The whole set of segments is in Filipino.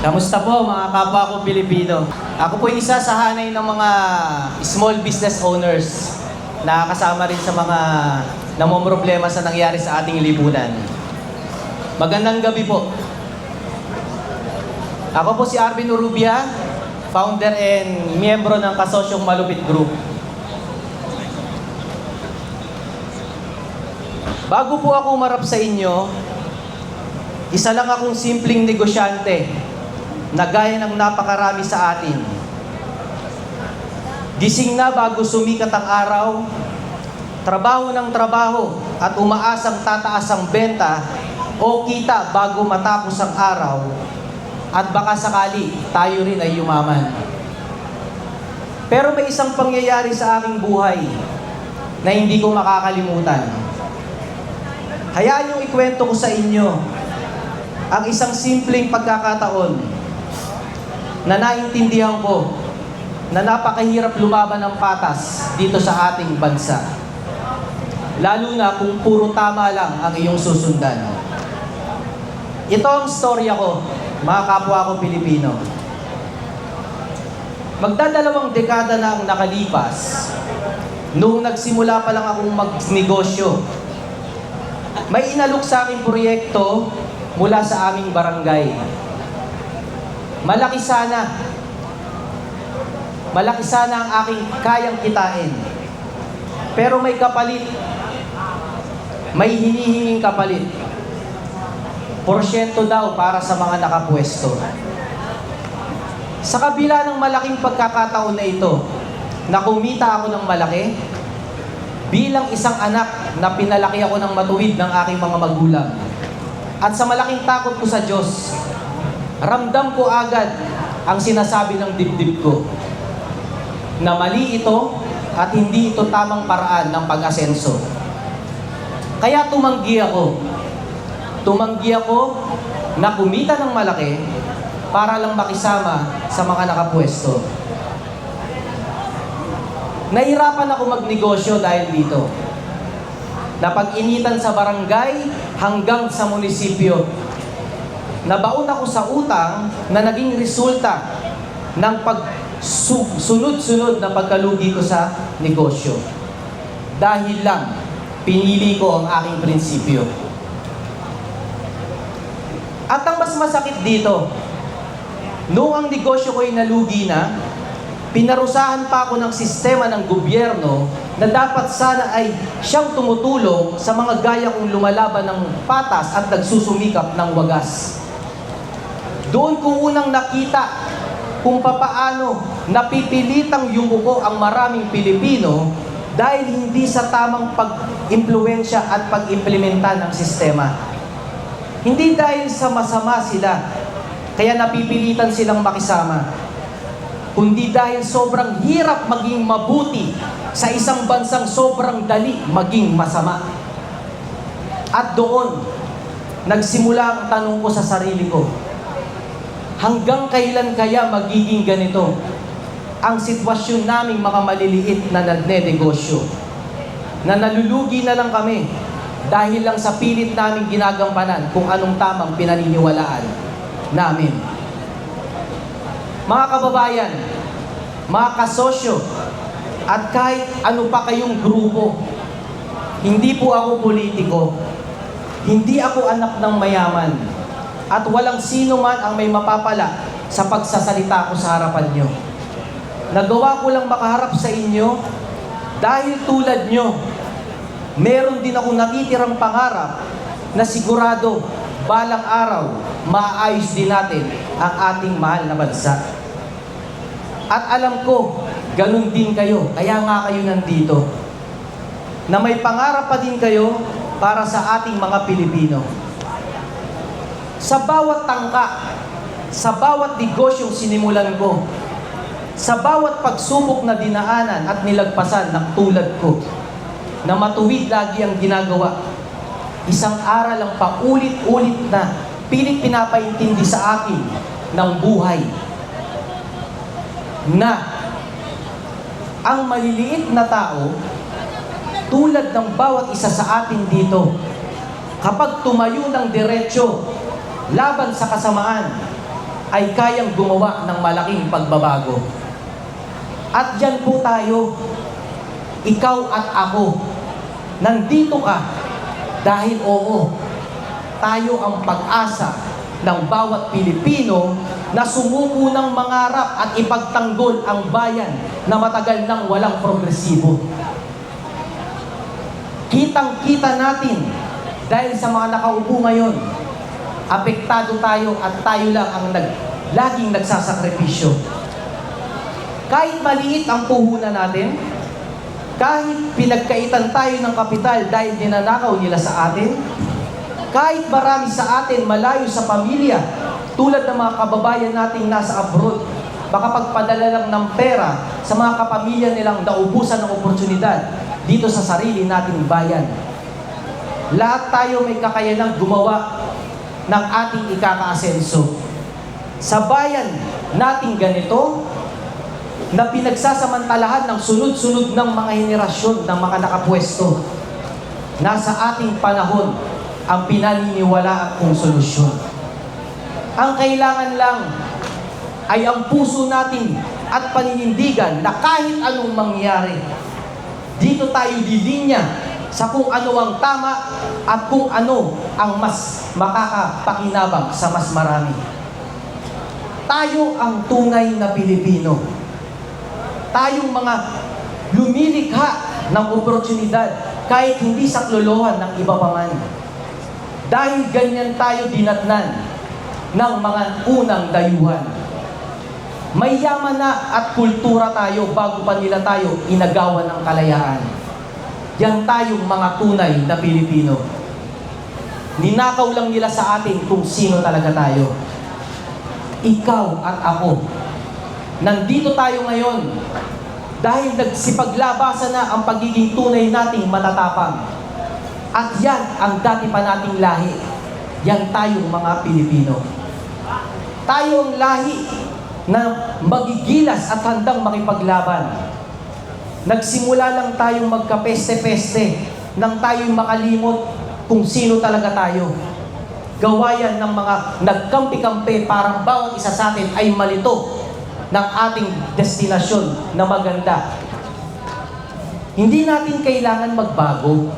Kamusta po mga kapwa ko Pilipino? Ako po isa sa hanay ng mga small business owners na kasama rin sa mga namomroblema sa nangyari sa ating lipunan. Magandang gabi po. Ako po si Arvin Urubia, founder and miyembro ng Kasosyong Malupit Group. Bago po ako umarap sa inyo, isa lang akong simpleng negosyante na gaya ng napakarami sa atin. Gising na bago sumikat ang araw, trabaho ng trabaho at umaasang tataas ang benta o kita bago matapos ang araw at baka sakali tayo rin ay yumaman. Pero may isang pangyayari sa aking buhay na hindi ko makakalimutan. Hayaan yung ikwento ko sa inyo ang isang simpleng pagkakataon na naintindihan ko na napakahirap lumaban ng patas dito sa ating bansa. Lalo na kung puro tama lang ang iyong susundan. Ito ang storya ko, mga kapwa ko Pilipino. Magdadalawang dekada na ang nakalipas noong nagsimula pa lang akong magnegosyo. May inalok sa aking proyekto mula sa aming barangay. Malaki sana. Malaki sana ang aking kayang kitain. Pero may kapalit. May hinihinging kapalit. Porsyento daw para sa mga nakapwesto. Sa kabila ng malaking pagkakataon na ito, na kumita ako ng malaki, bilang isang anak na pinalaki ako ng matuwid ng aking mga magulang, at sa malaking takot ko sa Diyos, ramdam ko agad ang sinasabi ng dibdib ko na mali ito at hindi ito tamang paraan ng pag-asenso. Kaya tumanggi ako. Tumanggi ako na kumita ng malaki para lang makisama sa mga nakapwesto. Nahirapan ako magnegosyo dahil dito. Napag-initan sa barangay hanggang sa munisipyo. Nabaon ako sa utang na naging resulta ng pagsunod-sunod na pagkalugi ko sa negosyo. Dahil lang, pinili ko ang aking prinsipyo. At ang mas masakit dito, noong ang negosyo ko'y nalugi na, pinarusahan pa ako ng sistema ng gobyerno na dapat sana ay siyang tumutulong sa mga gaya kong lumalaban ng patas at nagsusumikap ng wagas. Doon ko unang nakita kung papaano napipilitang yumuko ang maraming Pilipino dahil hindi sa tamang pag-impluensya at pag-implementa ng sistema. Hindi dahil sa masama sila, kaya napipilitan silang makisama kundi dahil sobrang hirap maging mabuti sa isang bansang sobrang dali maging masama. At doon, nagsimula ang tanong ko sa sarili ko, hanggang kailan kaya magiging ganito ang sitwasyon naming mga maliliit na nagnenegosyo? Na nalulugi na lang kami dahil lang sa pilit naming ginagampanan kung anong tamang pinaniniwalaan namin. Mga kababayan, mga kasosyo, at kahit ano pa kayong grupo, hindi po ako politiko, hindi ako anak ng mayaman, at walang sino man ang may mapapala sa pagsasalita ko sa harapan nyo. Nagawa ko lang makaharap sa inyo dahil tulad nyo, meron din ako natitirang pangarap na sigurado balang araw maayos din natin ang ating mahal na bansa. At alam ko, ganun din kayo. Kaya nga kayo nandito. Na may pangarap pa din kayo para sa ating mga Pilipino. Sa bawat tangka, sa bawat negosyong sinimulan ko, sa bawat pagsubok na dinaanan at nilagpasan ng tulad ko, na matuwid lagi ang ginagawa, isang aral ang paulit-ulit na pilit pinapaintindi sa akin ng buhay na ang maliliit na tao, tulad ng bawat isa sa atin dito, kapag tumayo ng diretsyo laban sa kasamaan, ay kayang gumawa ng malaking pagbabago. At yan po tayo, ikaw at ako, nandito ka dahil oo, tayo ang pag-asa ng bawat Pilipino na sumuko ng mangarap at ipagtanggol ang bayan na matagal nang walang progresibo. Kitang-kita natin dahil sa mga nakaupo ngayon, apektado tayo at tayo lang ang nag, laging nagsasakripisyo. Kahit maliit ang puhunan natin, kahit pinagkaitan tayo ng kapital dahil dinanakaw nila sa atin, kahit marami sa atin malayo sa pamilya, tulad ng mga kababayan nating nasa abroad, makapagpadala lang ng pera sa mga kapamilya nilang naubusan ng oportunidad dito sa sarili nating bayan. Lahat tayo may kakayanang gumawa ng ating ikakaasenso. Sa bayan nating ganito, na pinagsasamantalahan ng sunod-sunod ng mga henerasyon ng mga nakapwesto, nasa ating panahon ang pinaniniwala kong solusyon. Ang kailangan lang ay ang puso natin at paninindigan na kahit anong mangyari, dito tayo dilinya sa kung ano ang tama at kung ano ang mas makakapakinabang sa mas marami. Tayo ang tunay na Pilipino. Tayong mga lumilikha ng oportunidad kahit hindi sa klolohan ng iba pa man. Dahil ganyan tayo dinatnan ng mga unang dayuhan. May yaman na at kultura tayo bago pa nila tayo inagawan ng kalayaan. Yan tayong mga tunay na Pilipino. Ninakaw lang nila sa atin kung sino talaga tayo. Ikaw at ako. Nandito tayo ngayon dahil nagsipaglabasan na ang pagiging tunay nating matatapang. At yan ang dati pa nating lahi. Yan tayong mga Pilipino. Tayo ang lahi na magigilas at handang makipaglaban. Nagsimula lang tayong magkapeste-peste nang tayo'y makalimot kung sino talaga tayo. Gawayan ng mga nagkampi-kampi parang bawat isa sa atin ay malito ng ating destinasyon na maganda. Hindi natin kailangan magbago.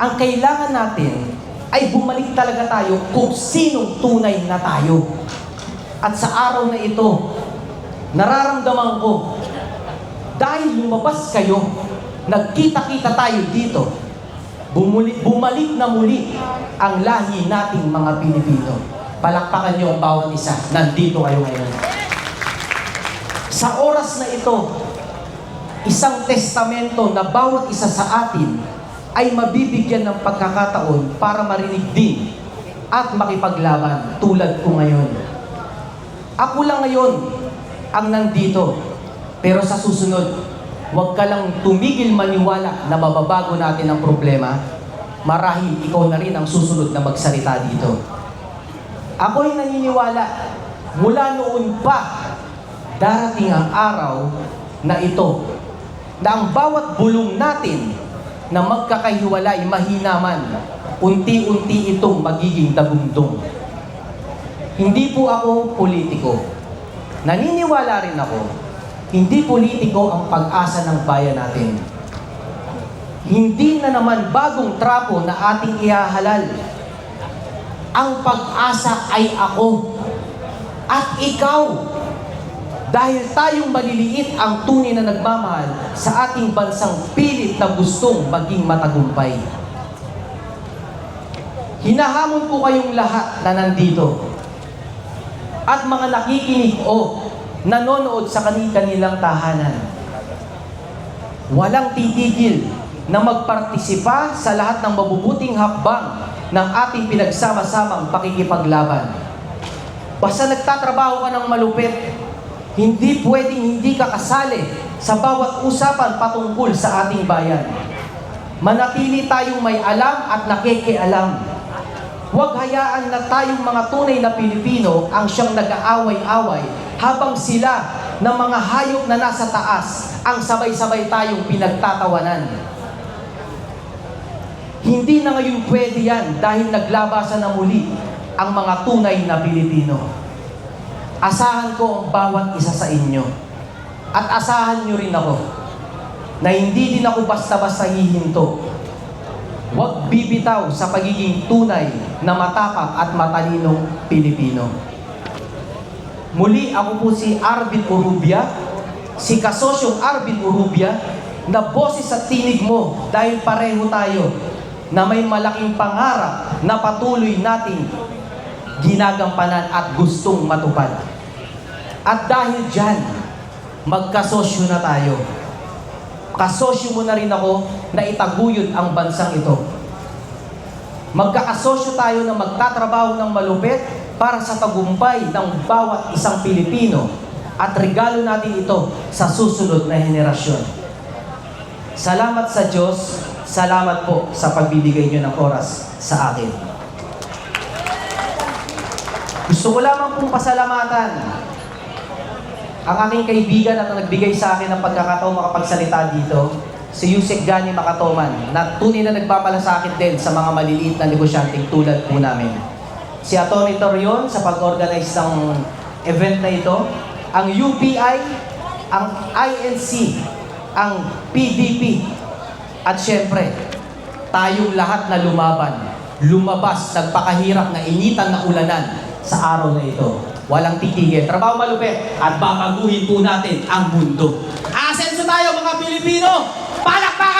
Ang kailangan natin ay bumalik talaga tayo kung sinong tunay na tayo. At sa araw na ito, nararamdaman ko, dahil lumabas kayo, nagkita-kita tayo dito, bumalik, bumalik na muli ang lahi nating mga Pilipino. Palakpakan niyo ang bawat isa. Nandito kayo ngayon. Sa oras na ito, isang testamento na bawat isa sa atin ay mabibigyan ng pagkakataon para marinig din at makipaglaban tulad ko ngayon. Ako lang ngayon ang nandito. Pero sa susunod, huwag ka lang tumigil maniwala na mababago natin ang problema. Marahil ikaw na rin ang susunod na magsalita dito. Ako'y naniniwala mula noon pa darating ang araw na ito na ang bawat bulong natin na magkakahiwalay mahinaman, unti-unti itong magiging dagundong. Hindi po ako politiko. Naniniwala rin ako, hindi politiko ang pag-asa ng bayan natin. Hindi na naman bagong trapo na ating ihahalal. Ang pag-asa ay ako at ikaw. Dahil tayong maliliit ang tunay na nagmamahal sa ating bansang pilit na gustong maging matagumpay. Hinahamon ko kayong lahat na nandito at mga nakikinig o nanonood sa kanilang tahanan. Walang titigil na magpartisipa sa lahat ng mabubuting hakbang ng ating pinagsama-samang pakikipaglaban. Basta nagtatrabaho ka ng malupit, hindi pwedeng hindi ka kasali sa bawat usapan patungkol sa ating bayan. Manatili tayong may alam at nakikialam. Huwag hayaan na tayong mga tunay na Pilipino ang siyang nag-aaway-away habang sila ng mga hayop na nasa taas ang sabay-sabay tayong pinagtatawanan. Hindi na ngayon pwede yan dahil naglabasan na muli ang mga tunay na Pilipino. asahan ko ang bawat isa sa inyo. At asahan nyo rin ako na hindi din ako basta-basta hihinto. Huwag bibitaw sa pagiging tunay na matapak at matalinong Pilipino. Muli ako po si Arvin Urubia, si kasosyong Arvin Urubia, na boses at tinig mo dahil pareho tayo na may malaking pangarap na patuloy nating ginagampanan at gustong matupad. At dahil dyan, magkasosyo na tayo. Kasosyo mo na rin ako na itaguyod ang bansang ito. Magkakasosyo tayo na magtatrabaho ng malupit para sa tagumpay ng bawat isang Pilipino at regalo natin ito sa susunod na henerasyon. Salamat sa Diyos, salamat po sa pagbibigay niyo ng oras sa akin. Gusto ko lamang pong pasalamatan ang aking kaibigan at nagbigay sa akin ng pagkakataon makapagsalita dito, si Yusek Gani Makatoman, na tunay na nagpapalasakit din sa mga maliliit na negosyanteng tulad po namin. Si Atty. Torion sa pag-organize ng event na ito, ang UPI, ang INC, ang PDP, at syempre, tayong lahat na lumaban, lumabas, nagpakahirap na initan na ulanan sa araw na ito. Walang titigil. Trabaho malupit at babaguhin po natin ang mundo. Asenso tayo mga Pilipino! Palakpakan